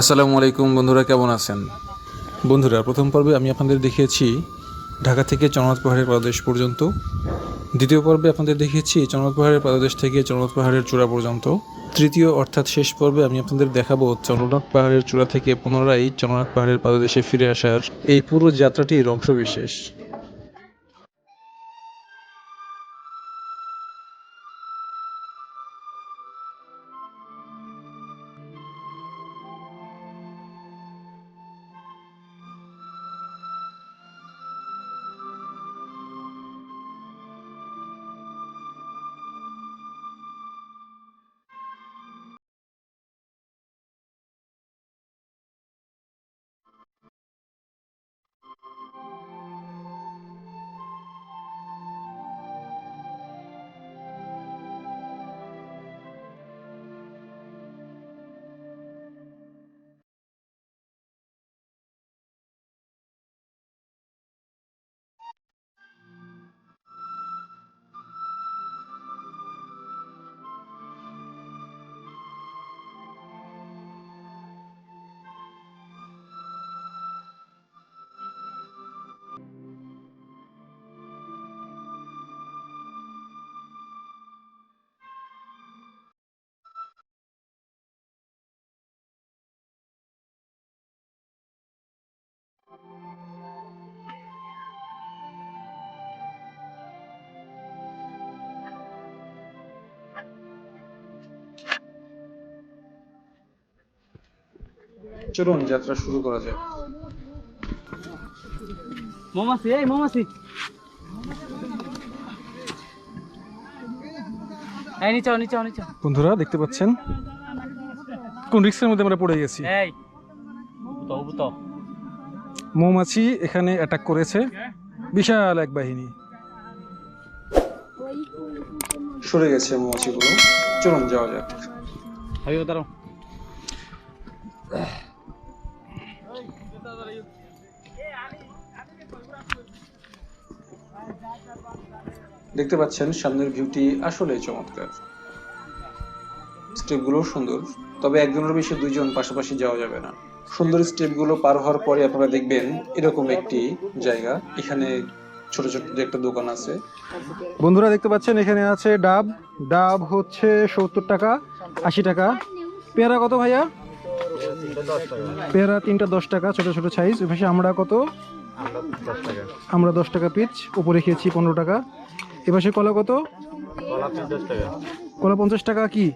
আসসালামু আলাইকুম বন্ধুরা, কেমন আছেন? বন্ধুরা, প্রথম পর্বে আমি আপনাদের দেখিয়েছি ঢাকা থেকে চন্দ্রনাথ পাহাড়ের পাদদেশ পর্যন্ত। দ্বিতীয় পর্বে আপনাদের দেখিয়েছি চন্দ্রনাথ পাহাড়ের পাদদেশ থেকে চন্দ্রনাথ পাহাড়ের চূড়া পর্যন্ত। তৃতীয় অর্থাৎ শেষ পর্বে আমি আপনাদের দেখাবো চন্দ্রনাথ পাহাড়ের চূড়া থেকে পুনরায় চন্দ্রনাথ পাহাড়ের পাদদেশে ফিরে আসার এই পুরো যাত্রাটির অংশবিশেষ। চলুন যাত্রা শুরু করা যায় মৌমাছি এই মৌমাছি। এই নিচে নিচে নিচে বন্ধুরা দেখতে পাচ্ছেন? কোন রিক্সের মধ্যে আমরা পড়ে গেছি? এই। তো তো মৌমাছি এখানে অ্যাটাক করেছে। বিশাল এক বাহিনী। সরে গেছে মৌমাছিগুলো। চলুন যাওয়া যাক। দাঁড়াও। দেখতে পাচ্ছেন, সামনের ভিউটি আসলে চমৎকার। স্টেপগুলো সুন্দর, তবে একজনের বেশি দুইজন পাশাপাশি যাওয়া যাবে না। সুন্দর স্টেপগুলো পার হওয়ার পরে আপনারা দেখবেন এরকম একটি জায়গা। এখানে ছোট ছোট একটা দোকান আছে। বন্ধুরা, দেখতে পাচ্ছেন, এখানে আছে ডাব। ডাব হচ্ছে সত্তর টাকা, আশি টাকা। পেয়ারা কত ভাইয়া? পেয়ারা তিনটা দশ টাকা, ছোট ছোট সাইজ। এপাশে আমরা কত? আমরা দশ টাকা পিচ উপরে খেয়েছি পনেরো টাকা। এপাশে কলা কত? কলা পঞ্চাশ টাকা কি?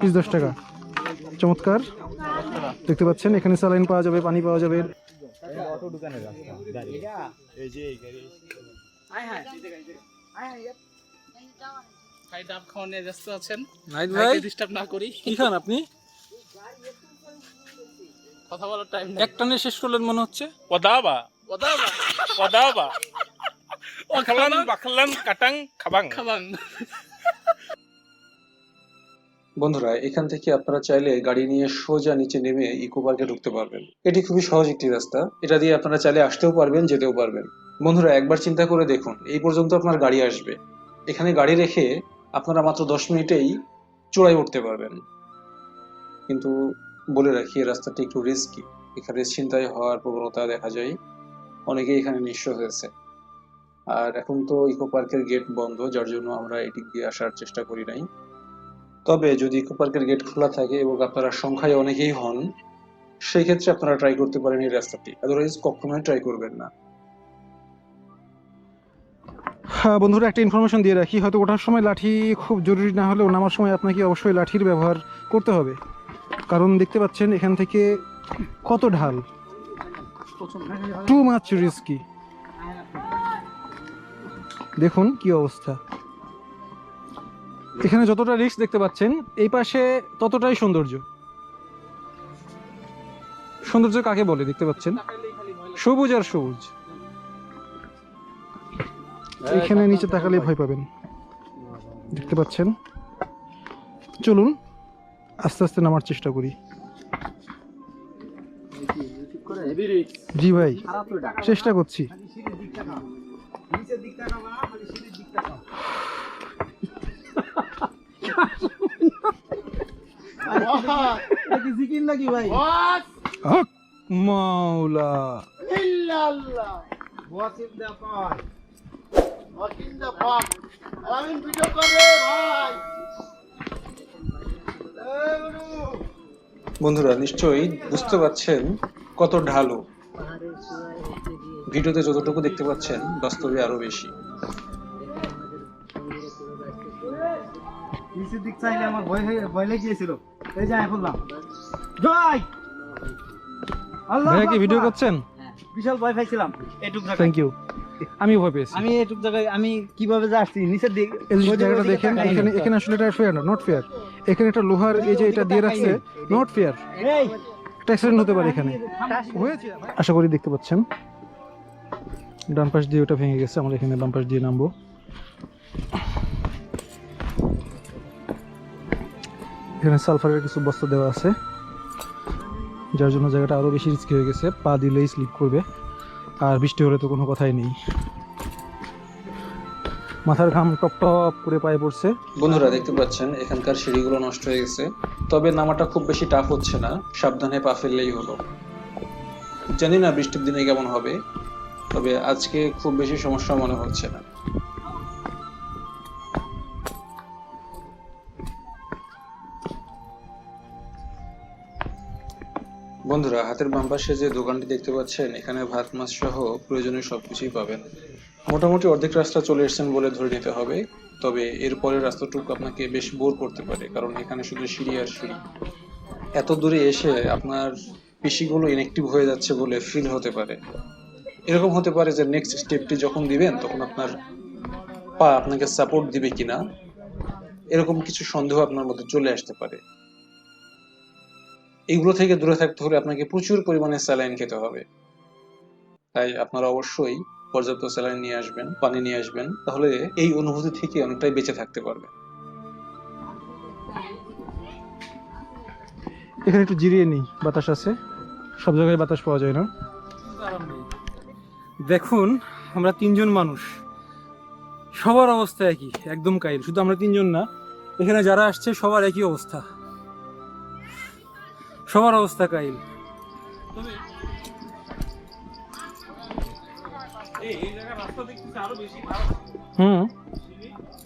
পিস দশ টাকা। চমৎকার। দেখতে পাচ্ছেন এখানে স্যালাইন পাওয়া যাবে পানি পাওয়া যাবে। ভাই ডাব খাওয়া নিয়ে ব্যস্ত আছেন। নাইট ডিস্টার্ব না করি। কি খান আপনি? কথা বলার টাইম নেই। শেষ করলেন মনে হচ্ছে. কথা বল Wadaba. Bakalan, bakalan, katang, kabang. খাবাং। বন্ধুরা এখান থেকে আপনারা চাইলে গাড়ি নিয়ে সোজা নিচে নেমে ইকো পার্কে ঢুকতে পারবেন। এটি খুবই সহজ একটি রাস্তা। এটা দিয়ে আপনারা চাইলে আসতেও পারবেন যেতেও পারবেন। বন্ধুরা একবার চিন্তা করে দেখুন এই পর্যন্ত আপনার গাড়ি আসবে। এখানে গাড়ি রেখে আপনারা মাত্র দশ মিনিটেই চূড়ায় উঠতে পারবেন। কিন্তু বলে রাখি রাস্তাটি একটু রিস্কি এখানে ছিনতাই হওয়ার প্রবণতা দেখা যায়। অনেকেই এখানে নিঃস্ব হয়েছে। আর এখন তো ইকো পার্কের গেট বন্ধ, যার জন্য আমরা এদিক দিয়ে আসার চেষ্টা করি নাই। তবে যদি ইকো পার্কের গেট খোলা থাকে এবং আপনারা সংখ্যায় অনেকেই হন সেই ক্ষেত্রে আপনারা ট্রাই করতে পারেন এই রাস্তাটি। আদারওয়াইজ কখনোই ট্রাই করবেন না। হ্যাঁ বন্ধুরা, একটা ইনফরমেশন দিয়ে রাখি। হয়তো ওঠার সময় লাঠি খুব জরুরি না হলেও নামার সময় আপনাকে অবশ্যই লাঠির ব্যবহার করতে হবে। কারণ দেখতে পাচ্ছেন এখান থেকে কত ঢাল? টু মাচ রিস্কি দেখুন কি অবস্থা। এখানে যতটা রিস্ক দেখতে পাচ্ছেন, এই পাশে ততটাই সৌন্দর্য। সৌন্দর্য কাকে বলে দেখতে পাচ্ছেন? সবুজ আর সবুজ। এখানে নিচে তাকালে ভয় পাবেন। দেখতে পাচ্ছেন? চলুন। আস্তে আস্তে নামার চেষ্টা করি। জি ভাই চেষ্টা করছি। মাওলা। ভিডিও ভাই। বন্ধুরা নিশ্চয়ই বুঝতে পারছেন কত ঢালু। ভিডিওতে যতটুকু দেখতে পাচ্ছেন বাস্তবে আরও বেশি। নিচের দিক চাইলে আমার ভয় হয়ে ভয় লেগেছিল এই যে খুললাম জয়! আল্লাহ ভাইয়া কি ভিডিও করছেন? বিশাল ভয় পাইছিলাম। এটুক জায়গায় থ্যাংক ইউ আমিও ভয় পেয়েছি। আমি এটুক জায়গায় আমি কীভাবে যে আসছি নিচের দিক এই জায়গাটা দেখেন এখানে এখানে আসলে এটা ফেয়ার না নট ফেয়ার এখানে একটা লোহার এই যে এটা দিয়ে রাখছে নট ফেয়ার একটা অ্যাক্সিডেন্ট হতে পারে এখানে। হয়েছে। আশা করি দেখতে পাচ্ছেন। ডান পাশ দিয়ে ওটা ভেঙে গেছে আমরা এখানে বাম পাশ দিয়ে নামবো। এখানে সালফারের কিছু বস্তা দেওয়া আছে যার জন্য জায়গাটা আরও বেশি রিস্কি হয়ে গেছে। পা দিলেই স্লিপ করবে আর বৃষ্টি হলে তো কোনো কথাই নেই। মাথার ঘাম টপ টপ করে পায়ে পড়ছে। বন্ধুরা, দেখতে পাচ্ছেন, এখানকার সিঁড়িগুলো নষ্ট হয়ে গেছে। তবে নামাটা খুব বেশি টাফ হচ্ছে না, সাবধানে পা ফেললেই হলো। জানি না বৃষ্টির দিনে কেমন হবে, তবে আজকে খুব বেশি সমস্যা মনে হচ্ছে না। বন্ধুরা, হাতের বাম পাশে যে দোকানটি দেখতে পাচ্ছেন, এখানে ভাত, মাছ সহ প্রয়োজনীয় সবকিছুই পাবেন। মোটামুটি অর্ধেক রাস্তা চলে এসেছেন বলে ধরে নিতে হবে। তবে এরপরের রাস্তাটুকু আপনাকে বেশ বোর করতে পারে, কারণ এখানে শুধু সিঁড়ি আর সিঁড়ি। এত দূরে এসে আপনার পেশিগুলো ইনঅ্যাক্টিভ হয়ে যাচ্ছে বলে ফিল হতে পারে। এরকম হতে পারে যে নেক্সট স্টেপটি যখন দিবেন, তখন আপনার পা আপনাকে সাপোর্ট দিবে কিনা, এরকম কিছু সন্দেহ আপনার মধ্যে চলে আসতে পারে। এগুলো থেকে দূরে থাকতে হলে আপনাকে প্রচুর পরিমাণে স্যালাইন খেতে হবে। তাই আপনারা অবশ্যই পর্যাপ্ত স্যালাইন নিয়ে আসবেন, পানি নিয়ে আসবেন, তাহলে এই অনুভূতি থেকে অনেকটাই বেঁচে থাকতে পারবেন। এখানে একটু জিরিয়ে নিই, বাতাস আছে। সব জায়গায় বাতাস পাওয়া যায় না। দেখুন, আমরা তিনজন মানুষ। সবার অবস্থা একই, একদম কাইল, শুধু আমরা তিনজন না। এখানে যারা আসছে, সবার একই অবস্থা। সবার অবস্থা কাইল। হুম।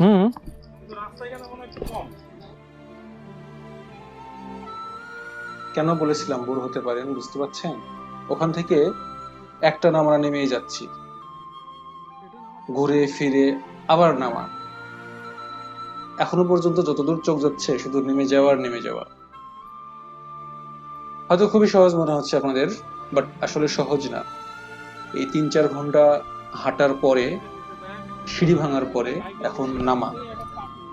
হুম। কেন বলেছিলাম বোর হতে পারেন, বুঝতে পারছেন? ওখান থেকে একটা নামা নেমেই যাচ্ছি। ঘুরে ফিরে আবার নামা। এখনও পর্যন্ত যতদূর চোখ যাচ্ছে, শুধু নেমে যাওয়া আর নেমে যাওয়া। হয়তো খুবই সহজ মনে হচ্ছে আপনাদের, বাট আসলে সহজ না। এই তিন চার ঘণ্টা হাঁটার পরে, সিঁড়ি ভাঙার পরে এখন নামা।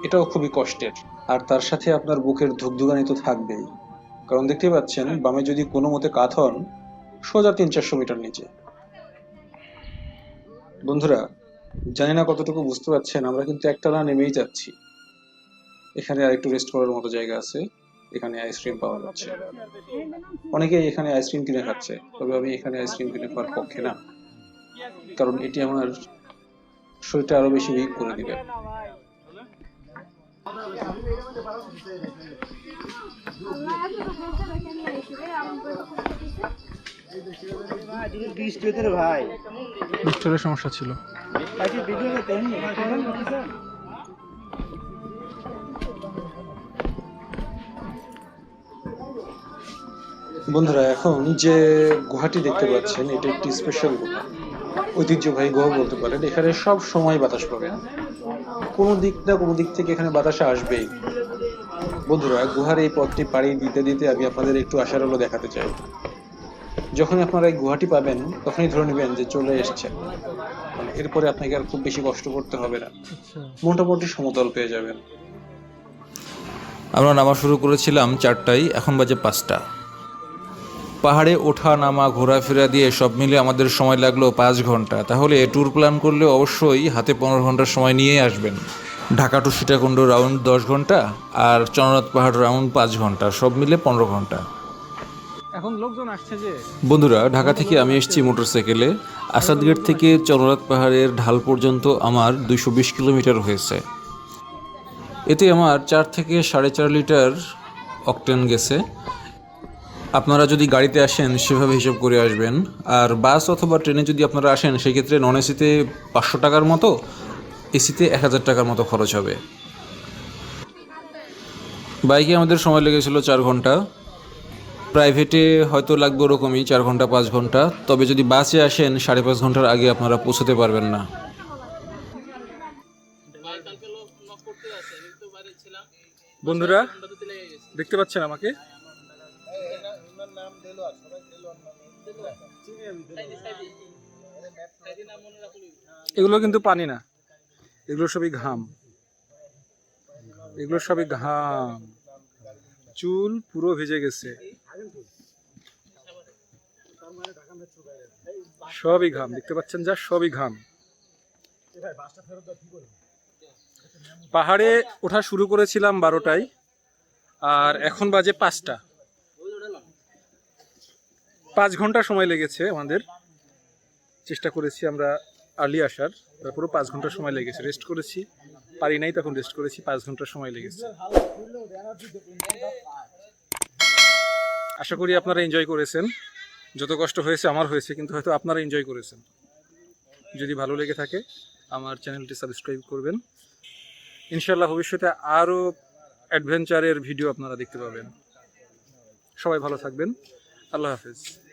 এটাও খুবই কষ্টের। আর তার সাথে আপনার বুকের ধুকধুকানি তো থাকবেই। কারণ দেখতে পাচ্ছেন, বামে যদি কোনো মতে কাত হন, সোজা তিন চারশো মিটার নিচে। বন্ধুরা, জানি না কতটুকু বুঝতে পারছেন, আমরা কিন্তু একটানা নেমেই যাচ্ছি। এখানে আরেকটু রেস্ট করার মতো জায়গা আছে। এখানে আইসক্রিম পাওয়া যাচ্ছে। অনেকেই এখানে আইসক্রিম কিনে খাচ্ছে তবে আমি এখানে আইসক্রিম কিনে খাওয়ার পক্ষে না। কারণ এটি আমার শরীরটা আরও বেশি উইক করে দিবে। ভাই সমস্যা ছিল। বন্ধুরা এখন যে গুহাটি দেখতে পাচ্ছেন এটা একটি স্পেশাল গুহা ঐতিহ্যবাহী গুহা বলতে পারেন। এখানে সব সময় বাতাস পাবেন কোনো দিক না কোনো দিক থেকে এখানে বাতাস আসবেই। বন্ধুরা গুহার এই পথটি পাড়ি দিতে দিতে আমি আপনাদের একটু আশার আলো দেখাতে চাই। যখন আপনারা এই গুহাটি পাবেন তখনই ধরে নেবেন যে চলে এসছেন। মানে এরপরে আপনাকে আর খুব বেশি কষ্ট করতে হবে না। আচ্ছা। মোটামুটি সমতল পেয়ে যাবেন। আমরা নামা শুরু করেছিলাম চারটায় এখন বাজে পাঁচটা। পাহাড়ে ওঠা নামা ঘোরাফেরা দিয়ে সব মিলে আমাদের সময় লাগল পাঁচ ঘণ্টা। তাহলে ট্যুর প্ল্যান করলে অবশ্যই হাতে পনেরো ঘণ্টার সময় নিয়ে আসবেন। ঢাকা টু সীতাকুণ্ড রাউন্ড দশ ঘণ্টা আর চন্দ্রনাথ পাহাড় রাউন্ড পাঁচ ঘণ্টা সব মিলে পনেরো ঘণ্টা। এখন লোকজন আসছে যে? বন্ধুরা ঢাকা থেকে আমি এসেছি মোটরসাইকেলে। আসাদগেট থেকে চন্দ্রনাথ পাহাড়ের ঢাল পর্যন্ত আমার দুইশো বিশ কিলোমিটার হয়েছে। এতে আমার চার থেকে সাড়ে চার লিটার অকটেন গেছে। আপনারা যদি গাড়িতে আসেন, সেভাবে হিসাব করে আসবেন। আর বাস অথবা ট্রেনে যদি আপনারা আসেন, সেক্ষেত্রে নন এসিতে পাঁচশো টাকার মতো এসিতে এক হাজার টাকার মতো খরচ হবে। বাইকে আমাদের সময় লেগেছিল চার ঘণ্টা। প্রাইভেটে হয়তো লাগবে ওরকমই, চার ঘণ্টা, পাঁচ ঘণ্টা। তবে যদি বাসে আসেন, সাড়ে পাঁচ ঘণ্টার আগে আপনারা পৌঁছতে পারবেন না। বন্ধুরা, দেখতে পাচ্ছেন গেছে দেখতে পাচ্ছেন আমাকে এগুলো কিন্তু পানি না। এগুলো সবই ঘাম। এগুলো সবই ঘাম। চুল পুরো ভেজে গেছে। সবই ঘাম। দেখতে পাচ্ছেন যা সবই ঘাম। পাহাড়ে ওঠা শুরু করেছিলাম বারোটায় আর এখন বাজে পাঁচটা। পাঁচ ঘণ্টা সময় লেগেছে আমাদের। চেষ্টা করেছি আমরা আর্লি আসার। তারপরেও পাঁচ ঘণ্টা সময় লেগেছে। রেস্ট করেছি। পারি নাই তখন রেস্ট করেছি। পাঁচ ঘণ্টা সময় লেগেছে। আশা করি আপনারা এনজয় করেছেন। যত কষ্ট হয়েছে, আমার হয়েছে, কিন্তু হয়তো আপনারা এনজয় করেছেন। যদি ভালো লেগে থাকে, আমার চ্যানেলটি সাবস্ক্রাইব করবেন। ইনশাল্লাহ ভবিষ্যতে আরও অ্যাডভেঞ্চারের ভিডিও আপনারা দেখতে পাবেন। সবাই ভালো থাকবেন। আল্লাহ হাফেজ।